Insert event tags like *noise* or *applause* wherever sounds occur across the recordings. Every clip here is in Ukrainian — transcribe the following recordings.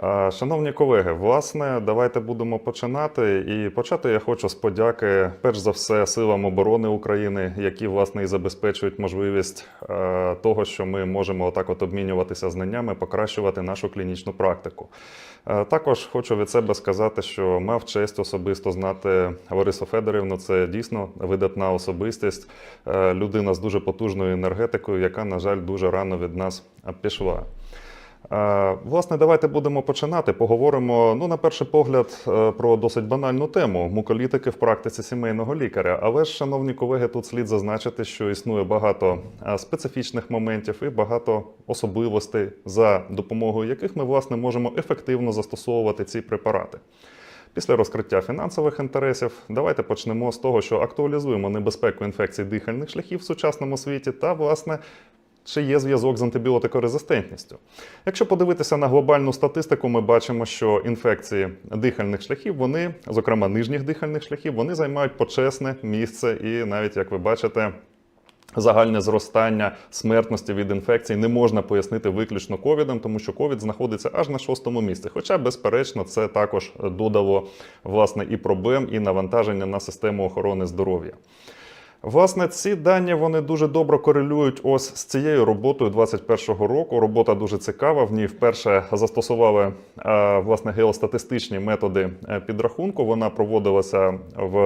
А, Шановні колеги, власне, давайте будемо починати. І почати я хочу з подяки, перш за все, силам оборони України, які власне і забезпечують можливість е, того, що ми можемо отак от обмінюватися знаннями, покращувати нашу клінічну практику. Е, Також хочу від себе сказати, що мав честь особисто знати Ларису Федорівну. Це дійсно видатна особистість, е, людина з дуже потужною енергетикою, яка, на жаль, дуже рано від нас пішла. Е, Власне, давайте будемо починати. Поговоримо, ну, на перший погляд, е, про досить банальну тему муколітики в практиці сімейного лікаря. Але ж, шановні колеги, тут слід зазначити, що існує багато е, специфічних моментів і багато особливостей, за допомогою яких ми власне можемо ефективно застосовувати ці препарати. Після розкриття фінансових інтересів давайте почнемо з того, що актуалізуємо небезпеку інфекцій дихальних шляхів в сучасному світі та, власне, чи є зв'язок з антибіотикорезистентністю. Якщо подивитися на глобальну статистику, ми бачимо, що інфекції дихальних шляхів, вони, зокрема нижніх дихальних шляхів, вони займають почесне місце, і навіть як ви бачите. Загальне зростання смертності від інфекцій не можна пояснити виключно ковідом, тому що ковід знаходиться аж на шостому місці. Хоча, безперечно, це також додало власне і проблем, і навантаження на систему охорони здоров'я. Власне, ці дані вони дуже добре корелюють ось з цією роботою 21-го року. Робота дуже цікава. В ній вперше застосували е, власне геостатистичні методи е, підрахунку. Вона проводилася в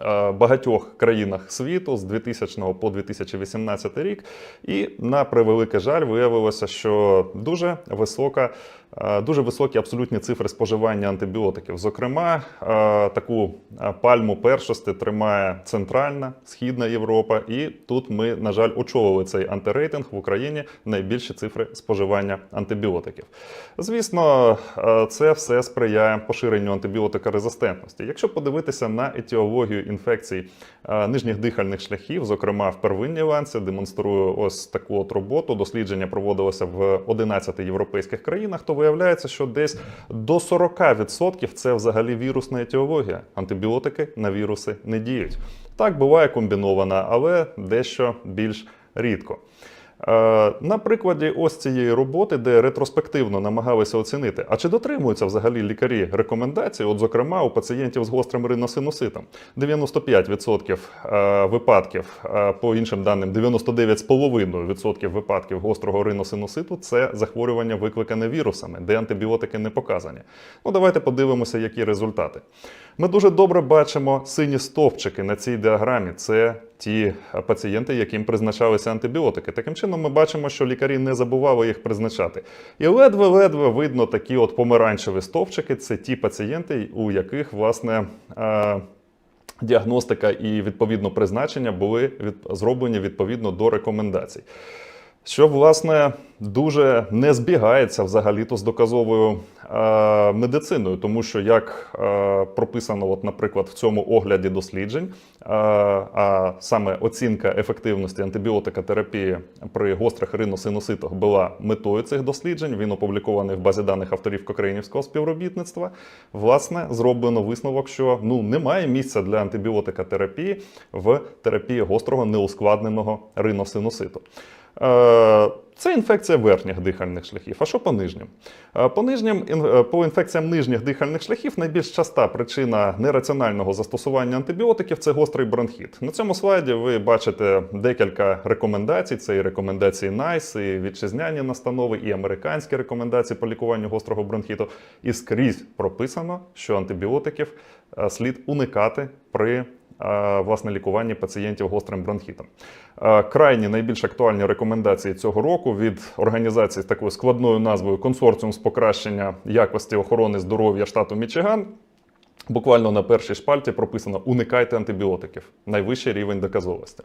е, багатьох країнах світу з 2000 по 2018 рік. І на превеликий жаль виявилося, що дуже висока. Е, Дуже високі абсолютні цифри споживання антибіотиків. Зокрема, е, таку е, пальму першості тримає Центральна Східна Європа, і тут ми, на жаль, очолили цей антирейтинг в Україні найбільші цифри споживання антибіотиків. Звісно, це все сприяє поширенню антибіотикорезистентності. Якщо подивитися на етіологію інфекцій нижніх дихальних шляхів, зокрема в первинній ланці, демонструю ось таку от роботу. Дослідження проводилося в 11 європейських країнах, то виявляється, що десь до 40% це взагалі вірусна етіологія. Антибіотики на віруси не діють. Так буває комбінована, але дещо більш рідко. Е, На прикладі ось цієї роботи, де ретроспективно намагалися оцінити, а чи дотримуються взагалі лікарі рекомендацій, от зокрема у пацієнтів з гострим риносинуситом, 95% е, випадків, е, по іншим даним, 99,5% випадків гострого риносинуситу це захворювання викликане вірусами, де антибіотики не показані. Ну давайте подивимося, які результати. Ми дуже добре бачимо сині стовпчики на цій діаграмі. Це ті пацієнти, яким призначалися антибіотики. Таким чином, ми бачимо, що лікарі не забували їх призначати. І ледве-ледве видно такі от помаранчеві стовпчики. Це ті пацієнти, у яких власне. е, Діагностика і відповідно призначення були від, зроблені відповідно до рекомендацій. Що, власне, дуже не збігається взагалі-то з доказовою е, медициною, тому що як е, прописано, от, наприклад, в цьому огляді досліджень, е, а саме оцінка ефективності антибіотикотерапії при гострих риносинуситах була метою цих досліджень. Він опублікований в базі даних авторів Кокрейнівського співробітництва. Власне, зроблено висновок, що ну немає місця для антибіотикотерапії в терапії гострого неускладненого риносинуситу. Е, Це інфекція верхніх дихальних шляхів. А що по нижнім? Е, По нижнім е, по інфекціям нижніх дихальних шляхів найбільш часта причина нераціонального застосування антибіотиків це гострий бронхіт. На цьому слайді ви бачите декілька рекомендацій. Це і рекомендації NICE, і вітчизняні настанови, і американські рекомендації по лікуванню гострого бронхіту. І скрізь прописано, що антибіотиків слід уникати при власне лікування пацієнтів гострим бронхітом. Крайні найбільш актуальні рекомендації цього року від організації з такою складною назвою Консорціум з покращення якості охорони здоров'я штату Мічиган. Буквально на першій шпальті прописано уникайте антибіотиків. Найвищий рівень доказовості.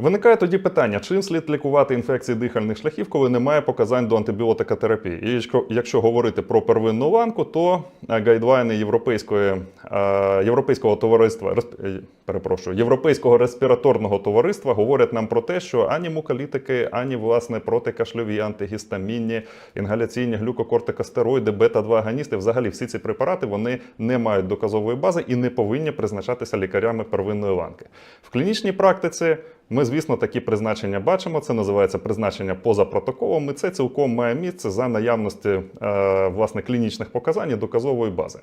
Виникає тоді питання, чим слід лікувати інфекції дихальних шляхів, коли немає показань до антибіотикотерапії. І якщо- говорити про первинну ланку, то е, гайдлайни Європейської, е, Європейського товариства, е, перепрошую, Європейського респіраторного товариства говорять нам про те, що ані муколітики, ані власне протикашльові, антигістамінні, інгаляційні глюкокортикостероїди, бета-2 аганісти, взагалі всі ці препарати вони не мають доказової бази і не повинні призначатися лікарями первинної ланки. В клінічній практиці Ми, звісно, такі призначення бачимо. Це називається призначення поза протоколом. І це цілком має місце за наявності е, власне клінічних показань і доказової бази.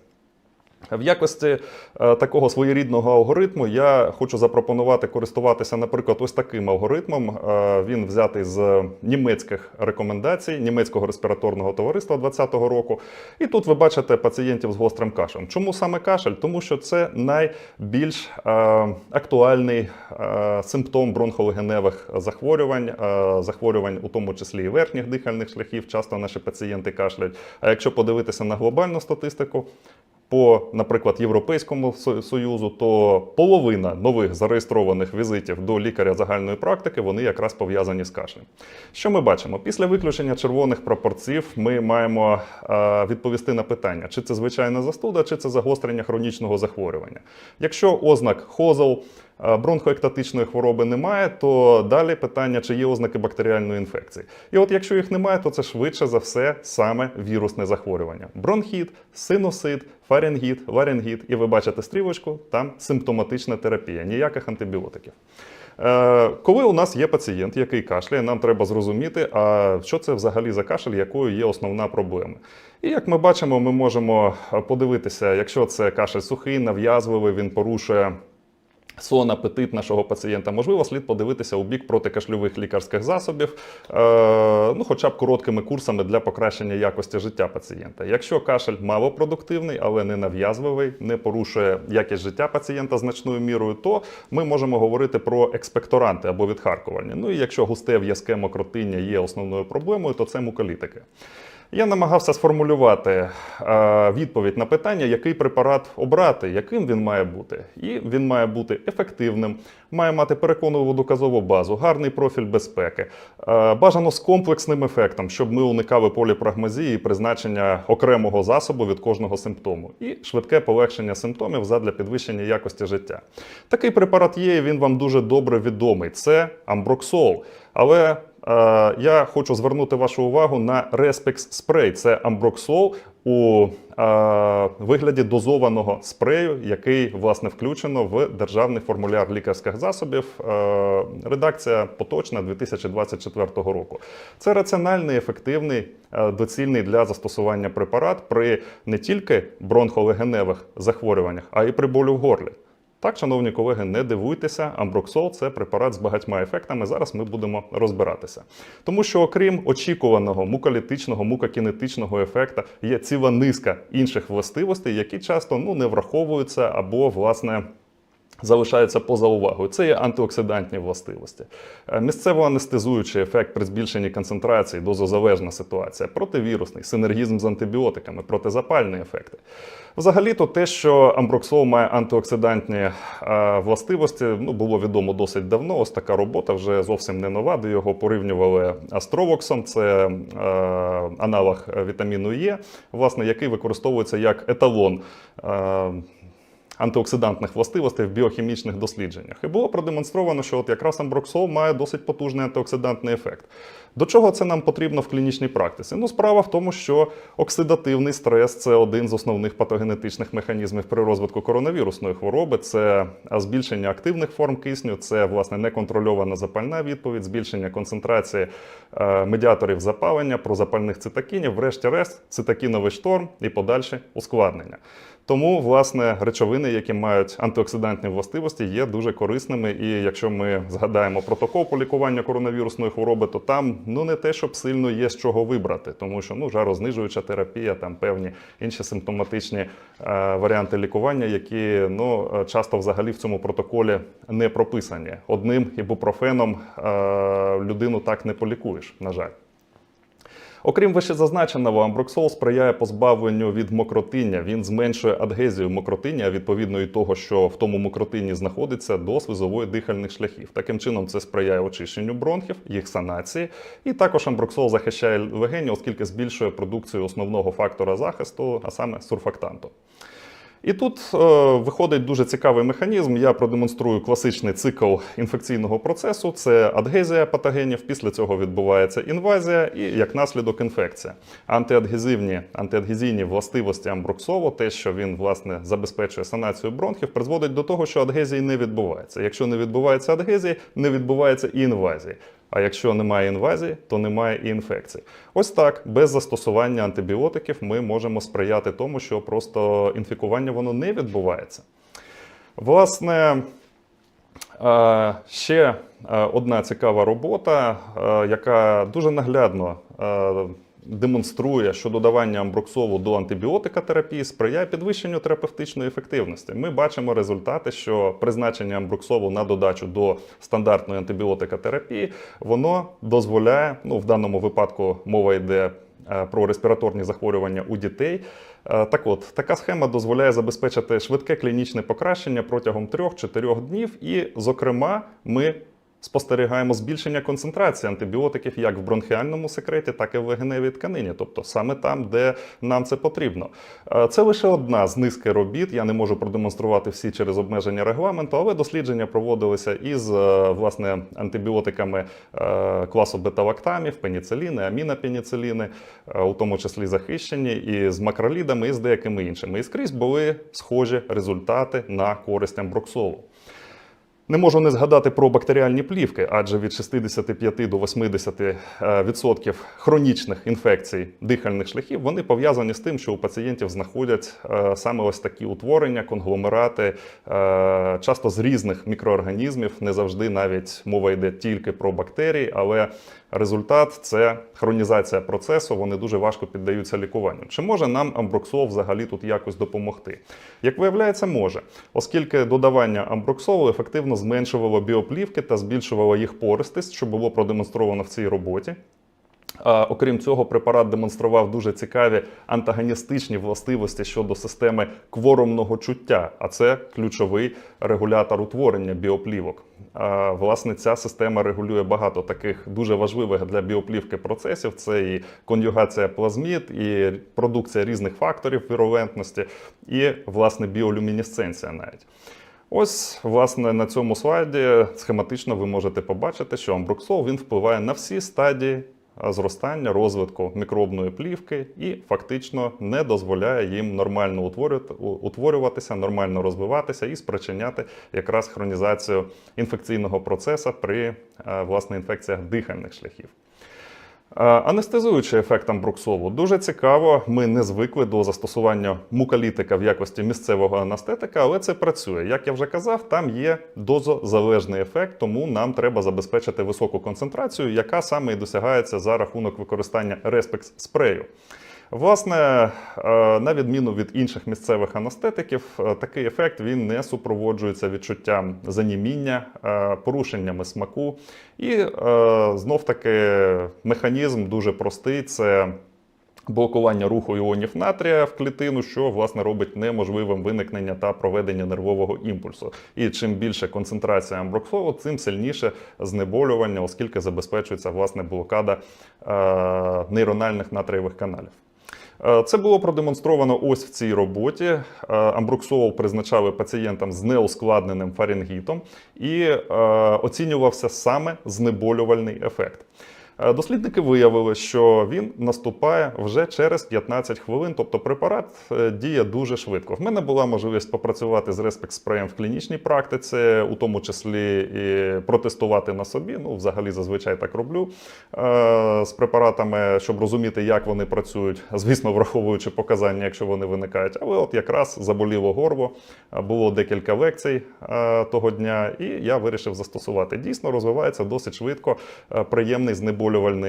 В якості е, такого своєрідного алгоритму я хочу запропонувати користуватися, наприклад, ось таким алгоритмом. Е, він взятий з німецьких рекомендацій німецького респіраторного товариства 2020 року. І тут ви бачите пацієнтів з гострим кашлем. Чому саме кашель? Тому що це найбільш е, актуальний симптом бронхолегеневих захворювань, захворювань, у тому числі і верхніх дихальних шляхів. Часто наші пацієнти кашляють. А якщо подивитися на глобальну статистику, по, наприклад, Європейському Союзу, то половина нових зареєстрованих візитів до лікаря загальної практики вони якраз пов'язані з кашлем. Що ми бачимо? Після виключення червоних прапорців ми маємо е, відповісти на питання, чи це звичайна застуда, чи це загострення хронічного захворювання. Якщо ознак хозел, бронхоектатичної хвороби немає, то далі питання, чи є ознаки бактеріальної інфекції. І от якщо їх немає, то це швидше за все саме вірусне захворювання. Бронхіт, синусит, фарингіт, ларингіт, і ви бачите стрілочку, там симптоматична терапія, ніяких антибіотиків. Е, Коли у нас є пацієнт, який кашляє, нам треба зрозуміти, а що це взагалі за кашель, якою є основна проблема. І як ми бачимо, ми можемо подивитися, якщо це кашель сухий, нав'язливий, він порушує сон, апетит нашого пацієнта. Можливо, слід подивитися у бік протикашльових лікарських засобів, е, ну, хоча б короткими курсами для покращення якості життя пацієнта. Якщо кашель малопродуктивний, але не нав'язливий, не порушує якість життя пацієнта значною мірою, то ми можемо говорити про експекторанти або відхаркування. Ну і якщо густе в'язке мокротиння є основною проблемою, то це муколітики. Я намагався сформулювати е, відповідь на питання, який препарат обрати, яким він має бути. І він має бути ефективним, має мати переконливу доказову базу, гарний профіль безпеки, е, бажано з комплексним ефектом, щоб ми уникали поліпрагмазії і призначення окремого засобу від кожного симптому, і швидке полегшення симптомів задля підвищення якості життя. Такий препарат є, і він вам дуже добре відомий. Це амброксол. Але я хочу звернути вашу увагу на Respex спрей. Це амброксол у е, вигляді дозованого спрею, який власне включено в державний формуляр лікарських засобів. Е, редакція поточна 2024 року. Це раціональний, ефективний, е, доцільний для застосування препарат при не тільки бронхолегеневих захворюваннях, а й при болю в горлі. Так, шановні колеги, не дивуйтеся, амброксол це препарат з багатьма ефектами. Зараз ми будемо розбиратися. Тому що, окрім очікуваного муколітичного, мукокінетичного ефекта, є ціла низка інших властивостей, які часто ну, не враховуються або, власне, залишаються поза увагою. Це є антиоксидантні властивості. Е, Місцево-анестезуючий ефект при збільшенні концентрації, дозозалежна ситуація, противірусний, синергізм з антибіотиками, протизапальні ефекти. Взагалі-то те, що амброксол має антиоксидантні е, властивості, ну, було відомо досить давно. Ось така робота вже зовсім не нова, де його порівнювали астровоксом, це е, аналог вітаміну Е, власне, який використовується як еталон. Е, антиоксидантних властивостей в біохімічних дослідженнях. І було продемонстровано, що от якраз амброксол має досить потужний антиоксидантний ефект. До чого це нам потрібно в клінічній практиці? Ну, справа в тому, що оксидативний стрес це один з основних патогенетичних механізмів при розвитку коронавірусної хвороби. Це збільшення активних форм кисню, це власне неконтрольована запальна відповідь, збільшення концентрації е, медіаторів запалення, прозапальних цитокінів, врешті-решт, цитокіновий шторм і подальші ускладнення. Тому, власне, речовини, які мають антиоксидантні властивості, є дуже корисними. І якщо ми згадаємо протокол по лікуванню коронавірусної хвороби, то там ну не те, щоб сильно є з чого вибрати, тому що ну жарознижуюча терапія, там певні інші симптоматичні е, варіанти лікування, які ну е, часто взагалі в цьому протоколі не прописані. Одним ібупрофеном е, людину так не полікуєш, на жаль. Окрім вищезазначеного, амброксол сприяє позбавленню від мокротиння. Він зменшує адгезію мокротиння, а відповідно і того, що в тому мокротинні знаходиться до слизової дихальних шляхів. Таким чином, це сприяє очищенню бронхів, їх санації. І також амброксол захищає легені, оскільки збільшує продукцію основного фактора захисту, а саме сурфактанту. І тут е, виходить дуже цікавий механізм. Я продемонструю класичний цикл інфекційного процесу: це адгезія патогенів. Після цього відбувається інвазія і як наслідок інфекція. Антиадгезивні, антиадгезійні властивості амброксову, те, що він власне забезпечує санацію бронхів, призводить до того, що адгезії не відбувається. Якщо не відбувається адгезії, не відбувається і інвазії. А якщо немає інвазії, то немає і інфекції. Ось так, без застосування антибіотиків, ми можемо сприяти тому, що просто інфікування воно не відбувається. Власне, е, ще е, одна цікава робота, е, яка дуже наглядно демонструє, що додавання амброксолу до антибіотикотерапії сприяє підвищенню терапевтичної ефективності. Ми бачимо результати, що призначення амброксолу на додачу до стандартної антибіотикотерапії воно дозволяє, ну в даному випадку мова йде е, про респіраторні захворювання у дітей. Е, Так от, така схема дозволяє забезпечити швидке клінічне покращення протягом 3-4 днів, і, зокрема, ми спостерігаємо збільшення концентрації антибіотиків як в бронхіальному секреті, так і в легеневій тканині, тобто саме там, де нам це потрібно. Е, Це лише одна з низки робіт. Я не можу продемонструвати всі через обмеження регламенту, але дослідження проводилися із е, власне антибіотиками е, класу бета-лактамів, пеніциліни, амінопеніциліни, е, у тому числі захищені, і з макролідами, і з деякими іншими. І скрізь були схожі результати на користь амброксолу. Не можу не згадати про бактеріальні плівки, адже від 65 до 80% е, хронічних інфекцій дихальних шляхів вони пов'язані з тим, що у пацієнтів знаходять е, саме ось такі утворення, конгломерати, е, часто з різних мікроорганізмів. Не завжди навіть мова йде тільки про бактерії, але результат це хронізація процесу. Вони дуже важко піддаються лікуванню. Чи може нам амброксол взагалі тут якось допомогти? Як виявляється, може, оскільки додавання амброксолу ефективно зменшувало біоплівки та збільшувало їх пористість, що було продемонстровано в цій роботі. Окрім цього, препарат демонстрував дуже цікаві антагоністичні властивості щодо системи кворумного чуття, а це ключовий регулятор утворення біоплівок. Власне, ця система регулює багато таких дуже важливих для біоплівки процесів: це і конюгація плазмід, і продукція різних факторів вірулентності, і власне біолюмінесценція навіть. Ось, власне, на цьому слайді схематично ви можете побачити, що амбруксол він впливає на всі стадії зростання, розвитку мікробної плівки і фактично не дозволяє їм нормально утворювати- утворюватися, нормально розвиватися і спричиняти якраз хронізацію інфекційного процесу при а, власне інфекціях дихальних шляхів. Е, Анестезуючий ефект амбруксолу дуже цікаво. Ми не звикли до застосування мукалітика в якості місцевого анестетика, але це працює. Як я вже казав, там є дозозалежний ефект, тому нам треба забезпечити високу концентрацію, яка саме і досягається за рахунок використання респекс спрею. Власне, е, на відміну від інших місцевих анестетиків, е, такий ефект він не супроводжується відчуттям заніміння, е, порушеннями смаку. І е, знов таки механізм дуже простий. Це блокування руху іонів натрія в клітину, що власне робить неможливим виникнення та проведення нервового імпульсу. І чим більше концентрація амброксолу, тим сильніше знеболювання, оскільки забезпечується власне блокада нейрональних натрієвих каналів. Е, Це було продемонстровано ось в цій роботі. Амбруксол призначали пацієнтам з неускладненим фарінгітом і е, оцінювався саме знеболювальний ефект. Е, Дослідники виявили, що він наступає вже через 15 хвилин, тобто препарат е, діє дуже швидко. В мене була можливість попрацювати з респект спреєм в клінічній практиці, у тому числі і протестувати на собі. Ну, взагалі, зазвичай так роблю е, з препаратами, щоб розуміти, як вони працюють, звісно, враховуючи показання, якщо вони виникають. Але от якраз заболіло горло, було декілька лекцій того дня, і я вирішив застосувати. Дійсно, розвивається досить швидко, приємний знеболювальний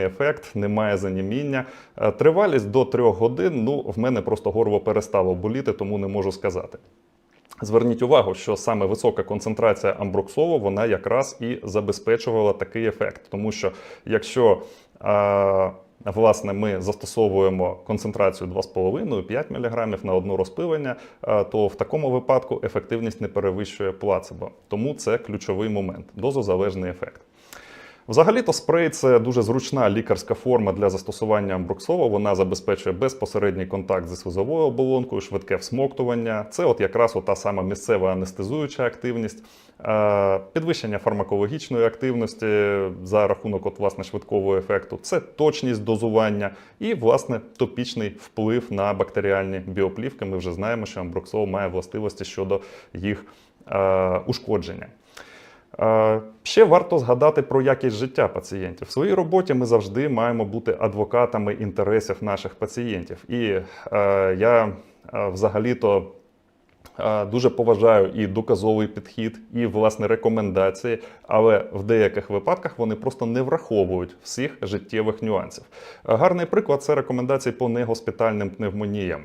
ефект, немає заніміння. Е, Тривалість до 3 годин. Ну, в мене просто горло перестало боліти, тому не можу сказати. Зверніть увагу, що саме висока концентрація амброксолу вона якраз і забезпечувала такий ефект. Тому що якщо е, власне ми застосовуємо концентрацію 2,5-5 мг на одну розпилення, е, то в такому випадку ефективність не перевищує плацебо. Тому це ключовий момент дозозалежний ефект. Взагалі-то спрей це дуже зручна лікарська форма для застосування амброксолу. Вона забезпечує безпосередній контакт зі слизовою оболонкою, швидке всмоктування. Це от якраз та сама місцева анестезуюча активність, е, підвищення фармакологічної активності за рахунок от, власне, швидкового ефекту. Це точність дозування і власне топічний вплив на бактеріальні біоплівки. Ми вже знаємо, що амброксол має властивості щодо їх е, ушкодження. Ще варто згадати про якість життя пацієнтів. В своїй роботі ми завжди маємо бути адвокатами інтересів наших пацієнтів. І е, я е, взагалі-то дуже поважаю і доказовий підхід, і власне рекомендації, але в деяких випадках вони просто не враховують всіх життєвих нюансів. Гарний приклад це рекомендації по негоспітальним пневмоніям.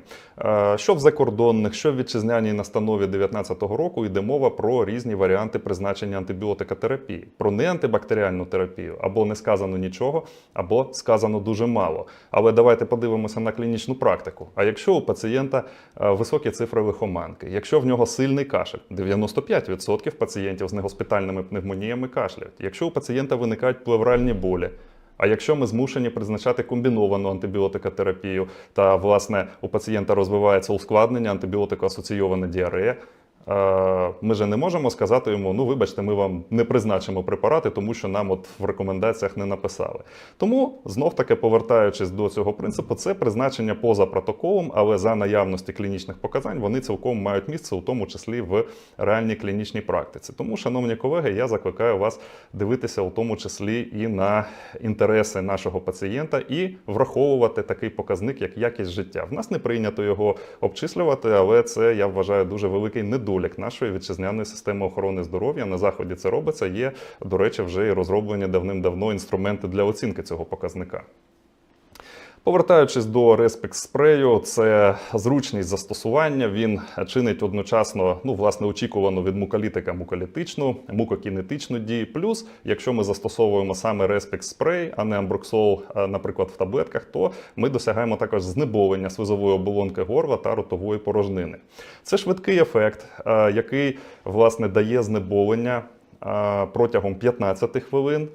Що в закордонних, що в вітчизняній настанові 2019 року йде мова про різні варіанти призначення антибіотикотерапії, про неантибактеріальну терапію, або не сказано нічого, або сказано дуже мало. Але давайте подивимося на клінічну практику. А якщо у пацієнта високі цифри лихоманки, якщо в нього сильний кашель, 95% пацієнтів з негоспітальними пневмоніями кашляють. Якщо у пацієнта виникають плевральні болі, а якщо ми змушені призначати комбіновану антибіотикотерапію, та власне у пацієнта розвивається ускладнення антибіотикоасоційована діарея. Е, Ми же не можемо сказати йому: ну, вибачте, ми вам не призначимо препарати, тому що нам от в рекомендаціях не написали. Тому знов таки повертаючись до цього принципу, це призначення поза протоколом, але за наявності клінічних показань вони цілком мають місце, у тому числі в реальній клінічній практиці. Тому, шановні колеги, я закликаю вас дивитися у тому числі і на інтереси нашого пацієнта і враховувати такий показник, як якість життя. В нас не прийнято його обчислювати, але це я вважаю дуже великий недолік нашої вітчизняної системи охорони здоров'я. На заході це робиться. Є, до речі, вже і розроблені давним-давно інструменти для оцінки цього показника. Повертаючись до Респекс спрею, це зручність застосування. Він чинить одночасно, ну власне, очікувану від муколітика муколітичну, мукокінетичну дію. Плюс, якщо ми застосовуємо саме Респекс спрей, а не амброксол, наприклад, в таблетках, то ми досягаємо також знеболення слизової оболонки горла та ротової порожнини. Це швидкий ефект, який власне дає знеболення протягом 15 хвилин.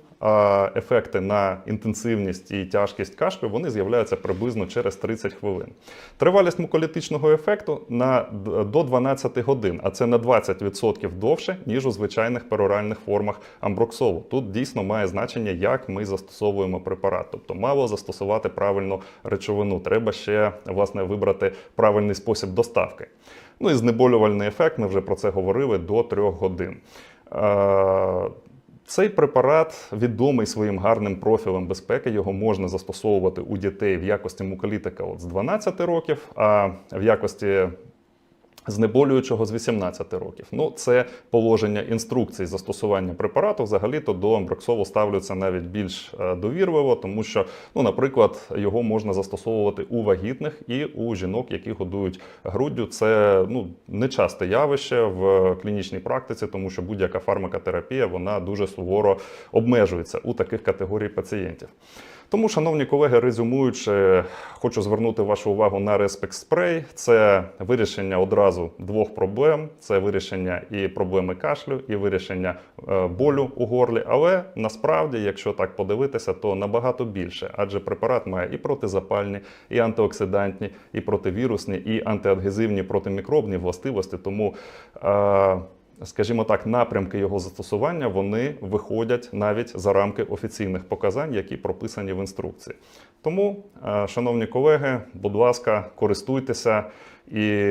Ефекти на інтенсивність і тяжкість кашлю вони з'являються приблизно через 30 хвилин. Тривалість муколітичного ефекту на до 12 годин, а це на 20% довше, ніж у звичайних пероральних формах амброксолу. Тут дійсно має значення, як ми застосовуємо препарат. Тобто мало застосувати правильну речовину. Треба ще власне вибрати правильний спосіб доставки. Ну і знеболювальний ефект, ми вже про це говорили, до 3 годин. Е, Цей препарат відомий своїм гарним профілем безпеки. Його можна застосовувати у дітей в якості муколітика от з 12 років, а в якості знеболюючого з 18 років. Ну, це положення інструкцій застосування препарату. Взагалі-то до амброксолу ставляться навіть більш е, довірливо, тому що, ну, наприклад, його можна застосовувати у вагітних і у жінок, які годують груддю. Це ну нечасте явище в клінічній практиці, тому що будь-яка фармакотерапія вона дуже суворо обмежується у таких категорій пацієнтів. Тому, шановні колеги, резюмуючи, хочу звернути вашу увагу на Respect Spray. Це вирішення одразу двох проблем: це вирішення і проблеми кашлю, і вирішення е, болю у горлі. Але насправді, якщо так подивитися, то набагато більше, адже препарат має і протизапальні, і антиоксидантні, і противірусні, і антиадгезивні протимікробні властивості. Тому е, скажімо так, напрямки його застосування вони виходять навіть за рамки офіційних показань, які прописані в інструкції. Тому, е, шановні колеги, будь ласка, користуйтеся і.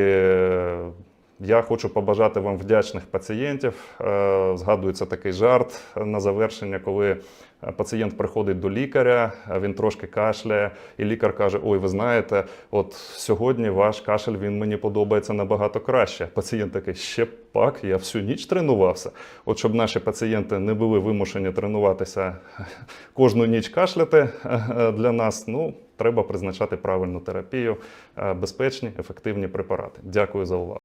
Я хочу побажати вам вдячних пацієнтів. Е, Згадується такий жарт на завершення, коли е, пацієнт приходить до лікаря, він трошки кашляє, і лікар каже: Ой, ви знаєте, от сьогодні ваш кашель він мені подобається набагато краще. Пацієнт такий, ще пак, я всю ніч тренувався. От щоб наші пацієнти не були вимушені тренуватися *laughs* кожну ніч кашляти е, для нас. Ну, треба призначати правильну терапію, безпечні, ефективні препарати. Дякую за увагу.